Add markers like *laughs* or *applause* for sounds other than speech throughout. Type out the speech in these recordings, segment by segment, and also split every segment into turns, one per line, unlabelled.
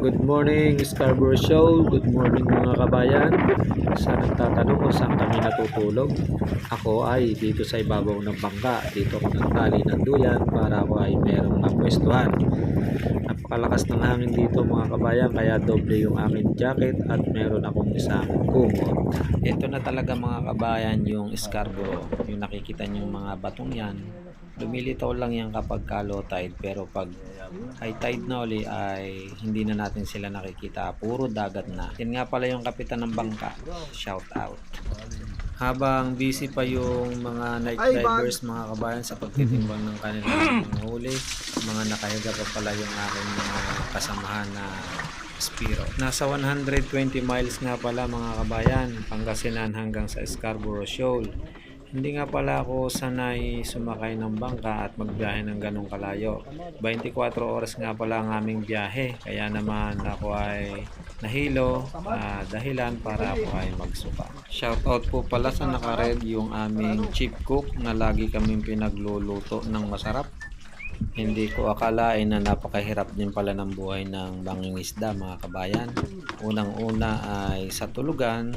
Good morning Scarborough Show, good morning mga kabayan. Sa nagtatanong kung saan kami natutulog, ako ay dito sa ibabaw ng bangka. Dito ako nagtali ng duyan para ako ay merong mapwestuhan. Napakalakas ng hangin dito mga kabayan kaya doble yung aking jacket at meron akong isang kumot. Ito na talaga mga kabayan yung Scarborough. Yung nakikita niyo mga batong yan. Lumilitaw lang yan kapag ka low tide pero pag high tide na uli ay hindi na natin sila nakikita. Puro dagat na. Yan nga pala yung kapitan ng bangka. Shout out. Habang busy pa yung mga night divers mga kabayan sa pagtitimbang ng kanilang huli, mga nakahiga pa pala yung aking mga kasamahan na Spiro. Nasa 120 miles nga pala mga kabayan, Pangasinan hanggang sa Scarborough Shoal. Hindi nga pala ako sanay sumakay ng bangka at magbiyahe ng ganong kalayo. 24 oras nga pala ang aming biyahe, kaya naman ako ay nahilo ah, dahilan para ako ay magsuka. Shoutout po pala sa nakared yung aming chief cook na lagi kaming pinagluluto ng masarap. Hindi ko akalain na napakahirap din pala ng buhay ng banging isda mga kabayan. Unang-una ay sa tulugan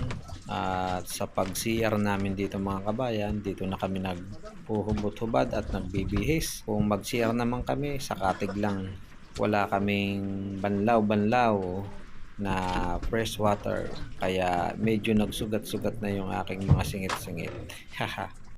at sa pag-CR namin dito mga kabayan, dito na kami nagpuhubot-hubad at nagbibihis. Kung mag-CR naman kami, sa katig lang. Wala kaming banlaw-banlaw na fresh water. Kaya medyo nagsugat-sugat na yung aking mga singit-singit. *laughs* Haha.